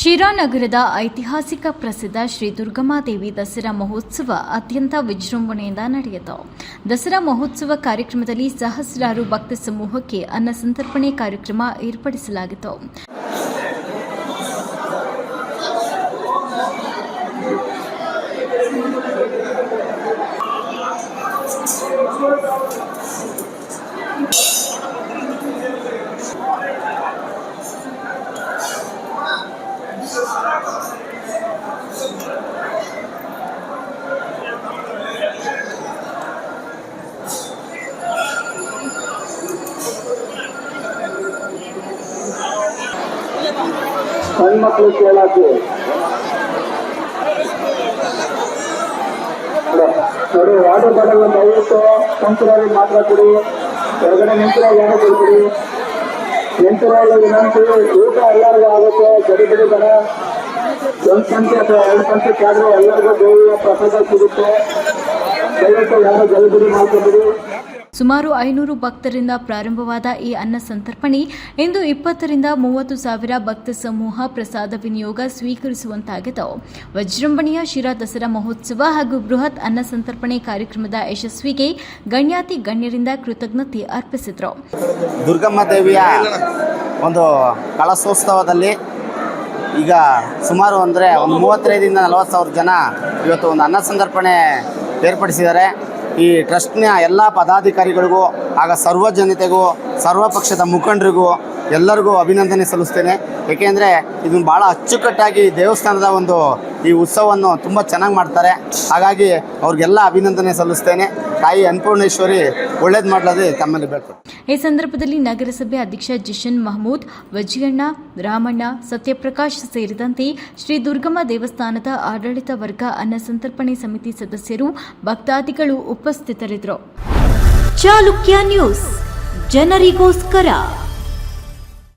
ಶಿರಾನಗರದ ಐತಿಹಾಸಿಕ ಪ್ರಸಿದ್ಧ ಶ್ರೀ ದುರ್ಗಮಾದೇವಿ ದಸರಾ ಮಹೋತ್ಸವ ಅತ್ಯಂತ ವಿಜೃಂಭಣೆಯಿಂದ ನಡೆಯಿತು. ದಸರಾ ಮಹೋತ್ಸವ ಕಾರ್ಯಕ್ರಮದಲ್ಲಿ ಸಹಸ್ರಾರು ಭಕ್ತ ಸಮೂಹಕ್ಕೆ ಅನ್ನ ಸಂತರ್ಪಣೆ ಕಾರ್ಯಕ್ರಮ ಏರ್ಪಡಿಸಲಾಗಿತ್ತು. ಹೆಣ್ಮಕ್ಳು ಕೇಳಕ್ಕೆ ನೋಡಿ ವಾಟರ್ ಬಾಟಲ್ ದಯವಿಟ್ಟು ಕಂಕುರಲ್ಲಿ ಮಾತ್ರ ಕೊಡಿ ಹೊರಗಡೆ ನಿಂತಿರೋ ಯಾರು ಕೊಡ್ಬಿಡಿ ನಿಂತಿರೋ ವಿನಂತಿ ಊಟ ಎಲ್ಲರಿಗೂ ಆಗುತ್ತೆ. ಗಡಿ ಗಡಿ ಬರ ಒಂದು ಸಂಖ್ಯೆ ಅಥವಾ ಎರಡು ಸಂಖ್ಯೆ ಆದರೂ ಎಲ್ಲರಿಗೂ ದೇವಿಯ ಪ್ರಸಾದ ಸಿಗುತ್ತೆ. ದಯವಿಟ್ಟು ಯಾರು ಗಡಿಬಿಡಿ ಮಾಡ್ಕೊಬಿಡಿ. ಸುಮಾರು ಐನೂರು ಭಕ್ತರಿಂದ ಪ್ರಾರಂಭವಾದ ಈ ಅನ್ನ ಸಂತರ್ಪಣೆ. ಇಂದು ಇಪ್ಪತ್ತರಿಂದ ಮೂವತ್ತು ಸಾವಿರ ಭಕ್ತ ಸಮೂಹ ಪ್ರಸಾದ ವಿನಿಯೋಗ ಸ್ವೀಕರಿಸುವಂತಾಗಿದೆ ವಜ್ರಂಭಣೆಯ ಶಿರಾ ದಸರಾ ಮಹೋತ್ಸವ ಹಾಗೂ ಬೃಹತ್ ಅನ್ನ ಸಂತರ್ಪಣೆ ಕಾರ್ಯಕ್ರಮದ ಯಶಸ್ವಿಗೆ ಗಣ್ಯಾತಿ ಗಣ್ಯರಿಂದ ಕೃತಜ್ಞತೆ ಅರ್ಪಿಸಿದರು. ದುರ್ಗಮ್ಮ ದೇವಿಯ ಒಂದು ಕಳಸೋತ್ಸವದಲ್ಲಿ ಈಗ ಸುಮಾರು ಅಂದರೆ ಒಂದು ಮೂವತ್ತೈದರಿಂದ ನಲವತ್ತು ಸಾವಿರ ಜನ ಇವತ್ತು ಒಂದು ಅನ್ನ ಸಂದರ್ಪಣೆ ಏರ್ಪಡಿಸಿದ್ದಾರೆ. ಈ ಟ್ರಸ್ಟ್ನ ಎಲ್ಲ ಪದಾಧಿಕಾರಿಗಳಿಗೂ ಆಗ ಸರ್ವ ಜನತೆಗೂ ಸರ್ವ ಪಕ್ಷದ ಮುಖಂಡರಿಗೂ ಎಲ್ಲರಿಗೂ ಅಭಿನಂದನೆ ಸಲ್ಲಿಸ್ತೇನೆ. ಏಕೆಂದರೆ ಇದನ್ನು ಭಾಳ ಅಚ್ಚುಕಟ್ಟಾಗಿ ದೇವಸ್ಥಾನದ ಒಂದು ಈ ಉತ್ಸವವನ್ನು ತುಂಬ ಚೆನ್ನಾಗಿ ಮಾಡ್ತಾರೆ. ಹಾಗಾಗಿ ಅವ್ರಿಗೆಲ್ಲ ಅಭಿನಂದನೆ ಸಲ್ಲಿಸ್ತೇನೆ. ತಾಯಿ ಅನ್ನಪೂರ್ಣೇಶ್ವರಿ ಒಳ್ಳೇದು ಮಾಡಲಾದ್ರೆ ತಮ್ಮಲ್ಲಿ ಬೇಡ್ಕೊಳ್ತೀನಿ. ಈ ಸಂದರ್ಭದಲ್ಲಿ ನಗರಸಭೆ ಅಧ್ಯಕ್ಷ ಜಿಶನ್ ಮಹಮೂದ್ ವಜಿಯಣ್ಣ ರಾಮಣ್ಣ, ಸತ್ಯಪ್ರಕಾಶ್ ಸೇರಿದಂತೆ ಶ್ರೀ ದುರ್ಗಮ್ಮ ದೇವಸ್ಥಾನದ ಆಡಳಿತ ವರ್ಗ ಅನ್ನ ಸಂತರ್ಪಣೆ ಸಮಿತಿ ಸದಸ್ಯರು, ಭಕ್ತಾದಿಗಳು ಉಪಸ್ಥಿತರಿದ್ದರು. ಚಾಲುಕ್ಯ ನ್ಯೂಸ್. ಜನರಿಗೋಸ್ಕರ.